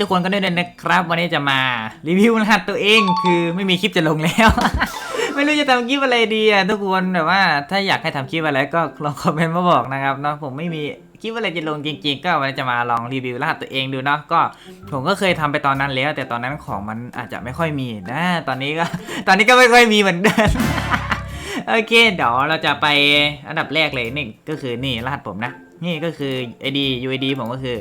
ทุกคนก็ได้เลยนะครับ วันนี้จะมารีวิวรหัสตัวเองคือไม่มีคลิปจะลงแล้ว ไม่รู้จะทำคลิปอะไรดีอะทุกคนแบบว่าถ้าอยากให้ทำคลิปอะไรก็ลองคอมเมนต์มาบอกนะครับเนาะผมไม่มีคลิปอะไรจะลงจริง ๆ ก็วันนี้จะมาลองรีวิวรหัสตัวเองดูเนาะก็ผมก็เคยทำไปตอนนั้นแล้ว แต่ตอนนั้นของมันอาจจะไม่ค่อยมีนะ ตอนนี้ก็ตอนนี้ก็ไม่ค่อยมีเหมือนเดิมโอเคเดี๋ยวเราจะไปอันดับแรกเลยนี่ก็คือนี่รหัสผมนะนี่ก็คือ ID UID ผมก็คือ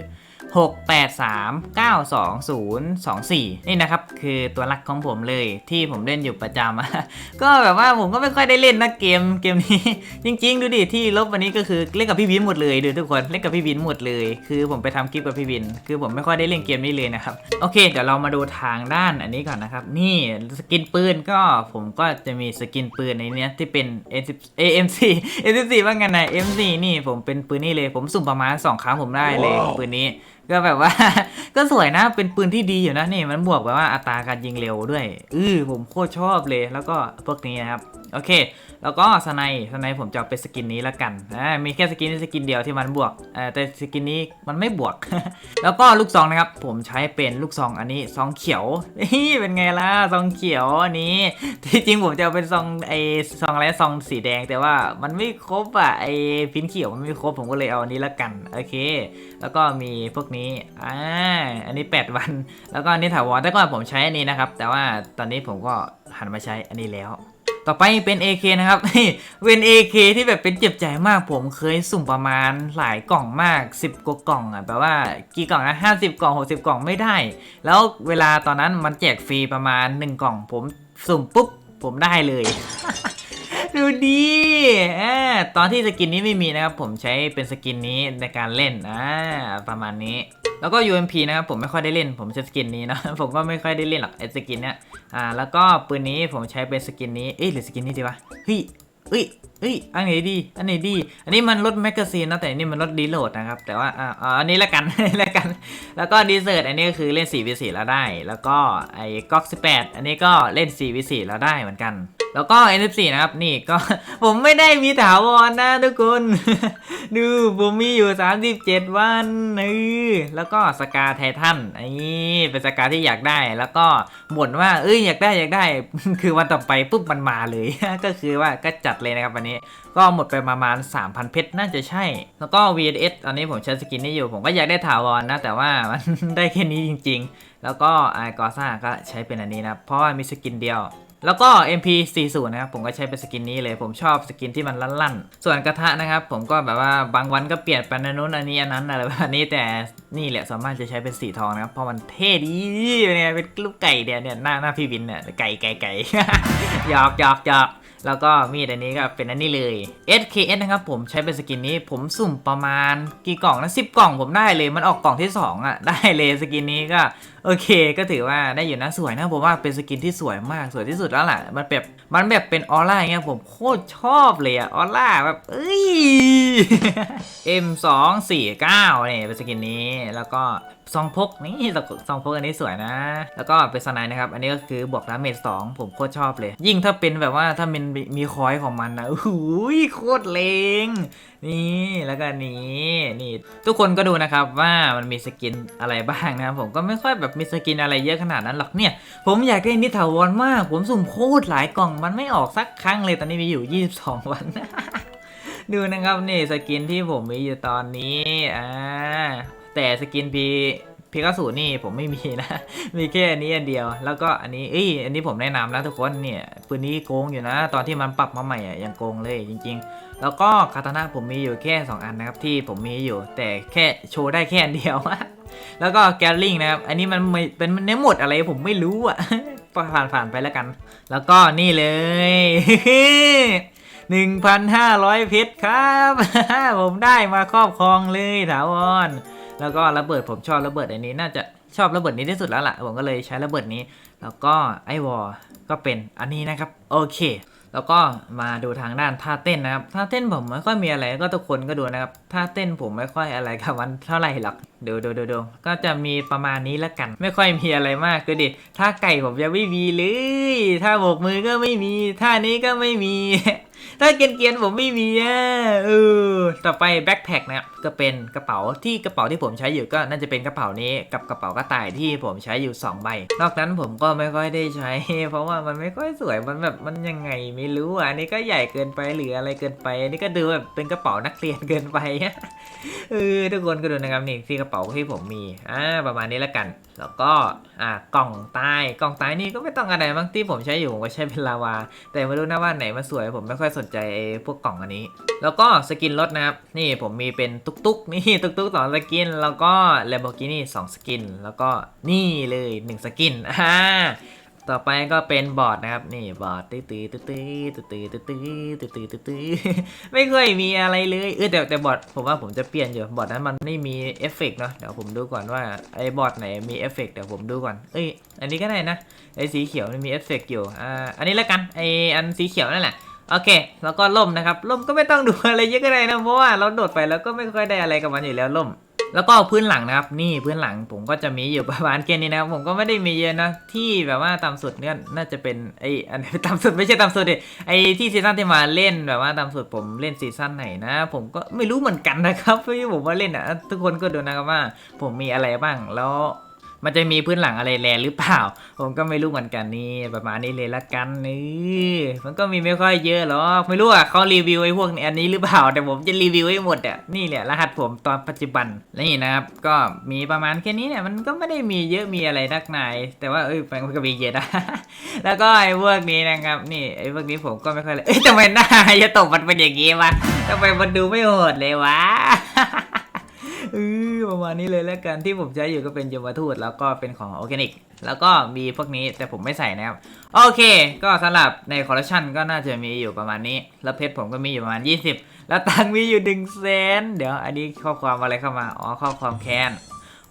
683922024 นี่นะครับ คือตัวหลักของผมเลยที่ผมเล่นอยู่ประจำ ก็แบบว่าผมก็ไม่ค่อยได้เล่นนะเกมเกมนี้ จริง ๆ ดูดิที่ลบวันนี้ก็คือเล่นกับพี่วินหมดเลยดูทุกคนเล่นกับพี่วินหมดเลย คือผมไปทำคลิปกับพี่วิน คือผมไม่ค่อยได้เล่นเกมนี้เลยนะครับโอเคเดี๋ยวเรามาดูทางด้านอันนี้ก่อนนะครับ นี่สกินปืนก็ผมก็จะมีสกินปืนในเนี้ยที่เป็น M10 AM4 M14 ว่าไงนะ M4 นี่ผมเป็นปืนนี่เลยผมสุ่มประมาณ 2 ครั้งผมได้เลยว้าวปืนนี้ ก็แบบว่า ก็สวยนะเป็นปืนที่ดีอยู่นะนี่มันบวกแบบว่าอัตราการยิงเร็วด้วยอือผมโคตรชอบเลยแล้วก็พวกนี้นะครับโอเค แล้วก็สไนด์สไนด์ผมจะเอาเป็นสกินนี้ละกันอ่ามีแค่สกินนี้สกินเดียวที่มันบวกอ่าแต่สกินนี้มันไม่บวก แล้วก็ลูกซองนะครับ ผมใช้เป็นลูกซองอันนี้ซองเขียวนี่เป็นไงล่ะซองเขียวอันนี้ที่จริงผมจะเอาเป็นซองไอซองอะไรซองสีแดง แต่ว่ามันไม่ครบอะไอพินเขียวมันไม่ครบผมก็เลยเอาอันนี้ละกันโอเค แล้วก็มีพวกนี้อ่าอันนี้ 8 วัน แล้วก็อันนี้ถาวรแต่ก่อนผมใช้อันนี้นะครับ แต่ว่าตอนนี้ผมก็หันมาใช้อันนี้แล้ว ต่อไปเป็น AK นะครับเป็น AK ที่แบบเป็นเจ็บใจมากผมเคยสุ่มประมาณหลายกล่องมาก 10กว่ากล่องอะแปลว่ากี่กล่องนะ50 กล่อง 60 กล่องไม่ได้ แล้วเวลาตอนนั้นมันแจกฟรีประมาณ 1 กล่อง ผมสุ่มปุ๊บผมได้เลย ดูดีอ่าตอนที่สกินนี้ไม่มีนะครับ ผมใช้เป็นสกินนี้ในการเล่นอ่าประมาณนี้ แล้วก็ UMP นะครับผมไม่ค่อยได้เล่น ผมใช้สกินนี้นะ ผมก็ไม่ค่อยได้เล่นหรอกไอ้สกินเนี้ยอ่าแล้วก็ปืนนี้ผมใช้เป็นสกินนี้เอ้ยหรือสกินนี้ดีวะเฮ้ยเอ้ยเอ้ย อันไหนดี อันไหนดี อันนี้มันลดแมกกาซีนนะแต่อันนี้มันลดดีโหลดนะครับ แต่ว่า อ่าอันนี้ละกัน ละกัน แล้วก็ดีเซอร์ตอันนี้ก็คือเล่น4 v 4แล้วได้ แล้วก็ไอ้ก๊อก18 อันนี้ก็เล่น4 v 4แล้วได้เหมือนกัน แล้วก็ N14 นะครับ นี่ก็ ผมไม่ได้มีถาวรนะทุกคน ดูผมมีอยู่ 37 วันเออแล้วก็สกาไททันไอ้นี่เป็นสกาที่อยากได้ แล้วก็บ่นว่าเอ้ยอยากได้อยากได้ คือวันต่อไปปุ๊บมันมาเลย ก็คือว่าก็จัดเลยนะครับวันนี้ ก็หมดไปประมาณ 3,000 เพชรน่าจะใช่ แล้วก็ VS ตอนนี้ผมใช้สกินนี้อยู่ ผมก็อยากได้ถาวรนะ แต่ว่ามันได้แค่นี้จริง ๆ แล้วก็ไอกอซ่าก็ใช้เป็นอันนี้นะเพราะว่ามีสกินเดียว แล้วก็ MP40 นะครับผมก็ใช้เป็นสกินนี้เลย ผมชอบสกินที่มันลั่นๆ ส่วนกระทะนะครับ ผมก็แบบว่าบางวันก็เปลี่ยนไปนันนู้นอันนี้อันนั้นอะไรแบบนี้แต่นี่แหละสามารถจะใช้เป็นสีทองนะครับ เพราะมันเท่ดีเนี่ยเป็นลูกไก่เดียเนี่ยหน้าหน้าพี่วินเนี่ยไก่ไก่ไก่หยอกหยอกหยอก แล้วก็มีดอันนี้ก็เป็นอันนี้เลย SKS นะครับผมใช้เป็นสกินนี้ผมสุ่มประมาณกี่กล่องนะสิกล่องผมได้เลยมันออกกล่องที่สองอะได้เลยสกินนี้ก็โอเค ก็ถือว่าได้อยู่นะสวยนะผมว่าเป็นสกินที่สวยมากสวยที่สุดแล้วแหละมันแบบมันแบบเป็นออร่าเงี้ยผมโคตรชอบเลยอะออร่าแบบเอ้ย M249 เนี่ยเป็นสกินนี้แล้วก็ ซองพกนี่ซองพกอันนี้สวยนะ แล้วก็เป็นสไนด์นะครับ อันนี้ก็คือบวกดาเมจสองผมโคตรชอบเลย ยิ่งถ้าเป็นแบบว่าถ้ามันมีคอยของมันนะโอ้โหโคตรเลงนี่แล้วก็นี้นี่ ทุกคนก็ดูนะครับว่ามันมีสกินอะไรบ้างนะผมก็ไม่ค่อยแบบมีสกินอะไรเยอะขนาดนั้นหรอกเนี่ย ผมอยากได้นิถาวรมาก ผมสุ่มโคตรหลายกล่องมันไม่ออกสักครั้งเลยตอนนี้มีอยู่ 22 วันดูนะครับนี่สกินที่ผมมีอยู่ตอนนี้อ่า แต่สกินพีพีกาสูนี่ผมไม่มีนะ มีแค่อันนี้อันเดียว แล้วก็อันนี้เอ้ยอันนี้ผมแนะนำนะทุกคนเนี่ยปืนนี้โกงอยู่นะ ตอนที่มันปรับมาใหม่อะยังโกงเลยจริง ๆ แล้วก็คาตานะผมมีอยู่แค่ 2 อันนะครับที่ผมมีอยู่ แต่แค่โชว์ได้แค่อันเดียวแล้วก็แกลลิงนะครับ อันนี้มันเป็นในหมดอะไรผมไม่รู้อะผ่านผ่านไปแล้วกัน แล้วก็นี่เลย1,500เพชรครับ ผมได้มาครอบครองเลยถาวร แล้วก็ระเบิดผมชอบระเบิดอันนี้น่าจะชอบระเบิดนี้ที่สุดแล้วล่ะผมก็เลยใช้ระเบิดนี้ แล้วก็ไอวอลก็เป็นอันนี้นะครับโอเค แล้วก็มาดูทางด้านท่าเต้นนะครับท่าเต้นผมไม่ค่อยมีอะไรก็ทุกคนก็ดูนะครับท่าเต้นผมไม่ค่อยอะไรกับมันเท่าไหร่หรอกดูดูดูดูก็จะมีประมาณนี้ละกัน ไม่ค่อยมีอะไรมากคือดิท่าไก่ผมยังไม่มีเลยท่าโบกมือก็ไม่มีท่านี้ก็ไม่มี ถ้าเกรียนผมไม่มีอะเออต่อไปแบ็คแพคนะครับก็เป็นกระเป๋าที่กระเป๋าที่ผมใช้อยู่ก็น่าจะเป็นกระเป๋านี้กับกระเป๋ากระต่ายที่ผมใช้อยู่ 2 ใบ นอกนั้นผมก็ไม่ค่อยได้ใช้ เพราะว่ามันไม่ค่อยสวยมันแบบมันยังไงไม่รู้อะอันนี้ก็ใหญ่เกินไปหรืออะไรเกินไป อันนี้ก็ดูแบบเป็นกระเป๋านักเรียนเกินไป เออทุกคนก็ดูนะครับนี่ที่กระเป๋าที่ผมมีอ่าประมาณนี้แล้วกัน แล้วก็อ่ากล่องใต้กล่องใต้นี่ก็ไม่ต้องอะไรบางที่ผมใช้อยู่ผมก็ใช้เป็นลาวา แต่ไม่รู้นะว่าไหนมันสวยผมไม่ค่อยสนใจไอ้พวกกล่องอันนี้ แล้วก็สกินรถนะครับนี่ผมมีเป็นตุกตุกๆนี่ตุกตุกสองสกิน แล้วก็ Lamborghini สองสกิน แล้วก็นี่เลยหนึ่งสกินอ่า ต่อไปก็เป็นบอร์ดนะครับ นี่บอร์ดตื้อตื้อตื้อตื้อตื้อตื้อตื้อตื้อตื้อตื้อตื้อไม่เคยมีอะไรเลยเออแต่แต่บอร์ดผมว่าผมจะเปลี่ยนอยู่บอร์ดนั้นมันไม่มีเอฟเฟกต์เนาะเดี๋ยวผมดูก่อนว่าไอ้บอร์ดไหนมีเอฟเฟกต์เดี๋ยวผมดูก่อนเอ้ยอันนี้ก็ได้นะไอ้สีเขียวมันมีเอฟเฟกต์อยู่อ่าอันนี้แล้วกันไออันสีเขียวนั่นแหละโอเค แล้วก็ล่มนะครับล่มก็ไม่ต้องดูอะไรเยอะก็ได้นะเพราะว่าเราโดดไปแล้วก็ไม่ค่อยได้อะไรกับมันอยู่แล้วล่ม แล้วก็พื้นหลังนะครับ นี่พื้นหลังผมก็จะมีอยู่ประมาณแค่นี้นะครับผมก็ไม่ได้มีเยอะนะที่แบบว่าต่ำสุดเนี่ยน่าจะเป็นไออันต่ำสุดไม่ใช่ต่ำสุดดิไอที่ซีซั่นที่มาเล่นแบบว่าต่ำสุดผมเล่นซีซั่นไหนนะ ผมก็ไม่รู้เหมือนกันนะครับที่ผมว่าเล่นอะทุกคนก็ดูนะครับว่าผมมีอะไรบ้างแล้ว มันจะมีพื้นหลังอะไรแลหรือเปล่า ผมก็ไม่รู้เหมือนกันนี่ประมาณนี้เลยละกันนี่มันก็มีไม่ค่อยเยอะหรอกไม่รู้อะเขารีวิวไอ้พวกนี้อันนี้หรือเปล่า แต่ผมจะรีวิวให้หมดอะนี่แหละรหัสผมตอนปัจจุบันนี่นะครับก็มีประมาณแค่นี้เนี่ยมันก็ไม่ได้มีเยอะมีอะไรนักหนายแต่ว่าเอ้ยมันก็มีเยอะนะแล้วก็ไอ้พวกนี้นะครับนี่ไอ้พวกนี้ผมก็ไม่ค่อยเลยเอ้ยทำไมหน้าจะตกมันเป็นอย่างงี้วะทำไมมันดูไม่โหดเลยวะ เออประมาณนี้เลยแล้วกันที่ผมใช้อยู่ก็เป็นยมทูตแล้วก็เป็นของออร์แกนิก แล้วก็มีพวกนี้แต่ผมไม่ใส่นะครับ โอเค ก็สำหรับในคอลเลคชันก็น่าจะมีอยู่ประมาณนี้ แล้วเพชรผมก็มีอยู่ประมาณ 20 แล้วตังมีอยู่หนึ่งแสนเดี๋ยวอันนี้ข้อความอะไรเข้ามา อ๋อข้อความแคน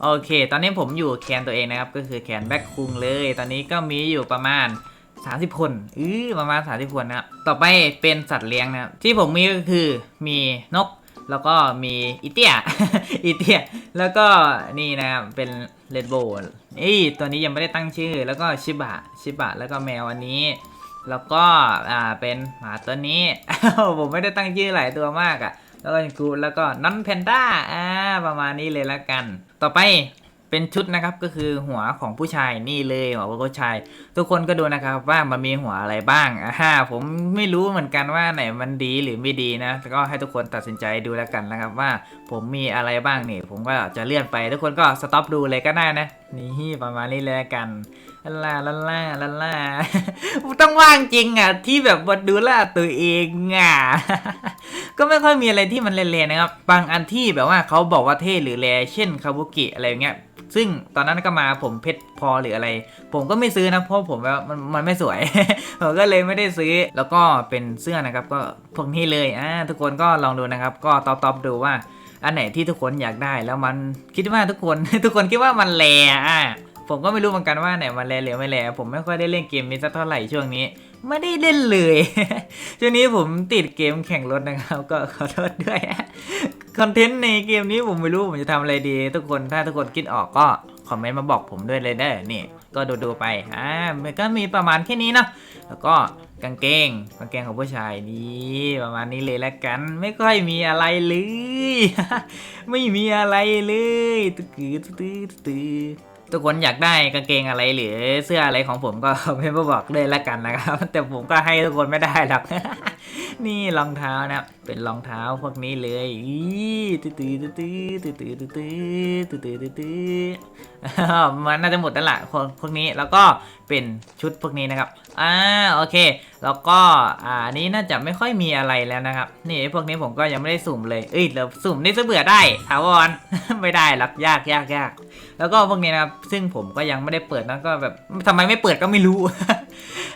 โอเค ตอนนี้ผมอยู่แคนตัวเองนะครับ ก็คือแคนแบ็คคุงเลย ตอนนี้ก็มีอยู่ประมาณ30 คนอือประมาณ 30 คนนะครับ ต่อไปเป็นสัตว์เลี้ยงนะครับ ที่ผมมีก็คือมีนก แล้วก็มีอีเตียอีเตียแล้วก็นี่นะครับเป็นเรดโบลนี่ตัวนี้ยังไม่ได้ตั้งชื่อ แล้วก็ชิบะชิบะแล้วก็แมวอันนี้ แล้วก็อ่าเป็นหมาตัวนี้ ผมไม่ได้ตั้งชื่อหลายตัวมากอะ่ะแล้วก็กูแล้วก็นอนแพนด้าอ่าประมาณนี้เลยละกัน ต่อไป เป็นชุดนะครับก็คือหัวของผู้ชายนี่เลยหัวผู้ชาย ทุกคนก็ดูนะครับว่ามันมีหัวอะไรบ้างอ่าผมไม่รู้เหมือนกันว่าไหนมันดีหรือไม่ดีนะก็ให้ทุกคนตัดสินใจดูแล้วกันนะครับว่าผมมีอะไรบ้างนี่ ผมก็จะเลื่อนไป ทุกคนก็สต็อปดูเลยก็ได้นะนี่ประมาณนี้เลยละกัน ลาลาลาลาลาลาต้องว่างจริงอะ ที่แบบมาดูแลตัวเองอะ ก็ไม่ค่อยมีอะไรที่มันเละๆนะครับ บางอันที่แบบว่าเขาบอกว่าเท่หรือแลเช่นคาบุกิอะไรอย่างเงี้ยซึ่งตอนนั้นก็มาผมเพชรพอหรืออะไร ผมก็ไม่ซื้อนะเพราะผมว่ามันมันไม่สวย ผมก็เลยไม่ได้ซื้อแล้วก็เป็นเสื้อนะครับ ก็พวกนี้เลยอ่าทุกคนก็ลองดูนะครับ ก็ตอบตอบๆดูว่า อันไหนที่ทุกคนอยากได้แล้วมันคิดว่าทุกคน ทุกคนคิดว่ามันแลอะ ผมก็ไม่รู้เหมือนกันว่าไหนมันแลหรือไม่แลผมไม่ค่อยได้เล่นเกมนี้สักเท่าไหร่ช่วงนี้ ไม่ได้เล่นเลย ช่วงนี้ผมติดเกมแข่งรถนะครับ ก็ขอโทษด้วยคอนเทนต์ในเกมนี้ผมไม่รู้ผมจะทำอะไรดี ทุกคนถ้าทุกคนคิดออกก็คอมเมนต์มาบอกผมด้วยเลยเด้อนี่ ก็ดูดูๆไปอ่ามันก็มีประมาณแค่นี้เนาะแล้วก็กางเกงกางเกงของผู้ชายนี่ประมาณนี้เลยละกัน ไม่ค่อยมีอะไรเลย ไม่มีอะไรเลยตึกตือตึกตือตึกตือ ทุกคนอยากได้กางเกงอะไรหรือเสื้ออะไรของผมก็ไม่มนต์มาบอกเลยละกันนะครับ แต่ผมก็ให้ทุกคนไม่ได้หรอกนี่รองเท้านะเป็นรองเท้าพวกนี้เลยตื้อตื้อตื้อตื้อตื้อตื้อตื้อตื้อตื้อมันน่าจะหมดแล้วล่ะพวกพวกนี้แล้วก็เป็นชุดพวกนี้นะครับอ่าโอเค แล้วก็อ่านี้น่าจะไม่ค่อยมีอะไรแล้วนะครับนี่พวกนี้ผมก็ยังไม่ได้สุ่มเลยเอ้ยเราสุ่มได้ซะเบื่อได้ถาวรไม่ได้หรอกยากยากยากแล้วก็พวกนี้นะครับซึ่งผมก็ยังไม่ได้เปิดนะก็แบบทำไมไม่เปิดก็ไม่รู้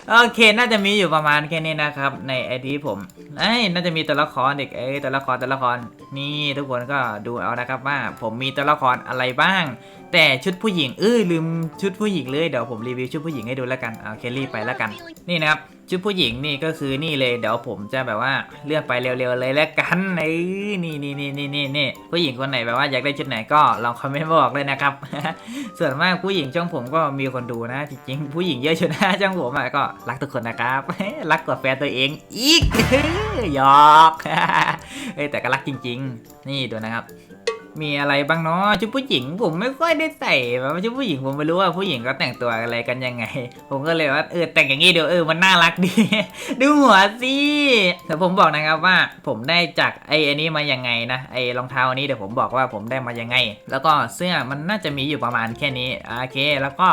โอเคน่าจะมีอยู่ประมาณแค่นี้นะครับ ในไอดีผมเอ้ยน่าจะมีตัวละครเด็กเอ้ยตัวละครตัวละครนี่ทุกคนก็ดูเอานะครับว่า ผมมีตัวละครอะไรบ้าง แต่ชุดผู้หญิงเออลืมชุดผู้หญิงเลยเดี๋ยวผมรีวิวชุดผู้หญิงให้ดูแล้วกันเอาเคลลี่ไปแล้วกัน นี่นะครับ ชุดผู้หญิงนี่ก็คือนี่เลยเดี๋ยวผมจะแบบว่าเลือกไปเร็วๆเลยแล้วกันเออนี่นี่นี่นี่นี่นี่ผู้หญิงคนไหนแบบว่าอยากได้ชุดไหนก็ลองคอมเมนต์บอกเลยนะครับ ส่วนมากผู้หญิงช่องผมก็มีคนดูนะ จริงๆผู้หญิงเยอะชุดนะช่องผมอะก็รักทุกคนนะครับ รักกว่าแฟนตัวเองอีกยอกเอ้แต่ก็รักจริง ๆ นี่ดูนะครับ มีอะไรบ้างเนาะชุดผู้หญิงผมไม่ค่อยได้ใส่แบบชุดผู้หญิงผมไม่รู้ว่าผู้หญิงก็แต่งตัวอะไรกันยังไง ผมก็เลยว่าเออแต่งอย่างนี้เดี๋ยวเออมันน่ารักดี ดูหัวสิแต่ผมบอกนะครับว่าผมได้จากไอ้อันนี้มายังไงนะไอ้รองเท้าอันนี้เดี๋ยวผมบอกว่าผมได้มายังไง แล้วก็เสื้อมันน่าจะมีอยู่ประมาณแค่นี้โอเค แล้วก็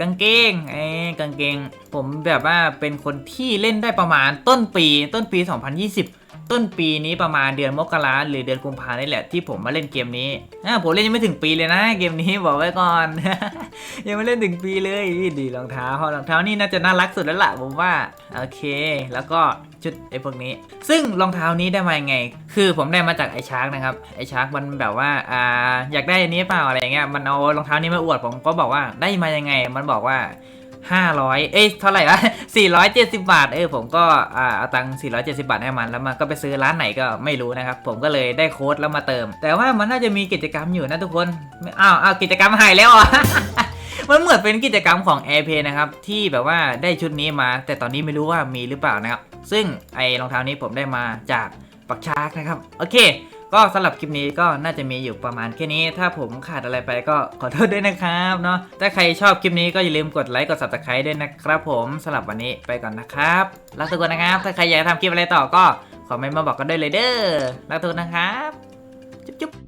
กางเกงไอ้กางเกง ผมแบบว่าเป็นคนที่เล่นได้ประมาณต้นปีต้นปี 2020 ต้นปีนี้ประมาณเดือนมกราหรือเดือนกุมภานี่แหละที่ผมมาเล่นเกมนี้อ่าผมเล่นยังไม่ถึงปีเลยนะ เกมนี้บอกไว้ก่อน ยังไม่เล่นถึงปีเลยดีรองเท้ารองเท้านี่น่าจะน่ารักสุดแล้วล่ะผมว่าโอเค แล้วก็ชุดไอ้พวกนี้ ซึ่งรองเท้านี้ได้มายังไง คือผมได้มาจากไอ้ชาร์กนะครับ ไอ้ชาร์กมันแบบว่า อ่า อยากได้อันนี้เปล่าอะไรเงี้ย มันเอารองเท้านี้มาอวด ผมก็บอกว่าได้มายังไง มันบอกว่า 500 เอ้ยเท่าไหร่วะ470 บาท เออผมก็อ่าเอาตังค์470 บาทให้มันแล้วมันก็ไปซื้อร้านไหนก็ไม่รู้นะครับ ผมก็เลยได้โค้ดแล้วมาเติม แต่ว่ามันน่าจะมีกิจกรรมอยู่นะทุกคนอ้าวอ้าวกิจกรรมหายแล้วอะมันเหมือนเป็นกิจกรรมของ AirPay นะครับ ที่แบบว่าได้ชุดนี้มา แต่ตอนนี้ไม่รู้ว่ามีหรือเปล่านะครับ ซึ่งไอ้รองเท้านี้ผมได้มาจากปักชาร์กนะครับ โอเค ก็สำหรับคลิปนี้ก็น่าจะมีอยู่ประมาณแค่นี้ ถ้าผมขาดอะไรไปก็ขอโทษด้วยนะครับเนาะถ้าใครชอบคลิปนี้ก็อย่าลืมกดไลค์กด subscribe ด้วยนะครับผมสำหรับวันนี้ไปก่อนนะครับรักทุกคนนะครับ ถ้าใครอยากทำคลิปอะไรต่อก็คอมเมนต์มาบอกกันได้เลยเด้อรักทุกคนนะครับจุ๊บ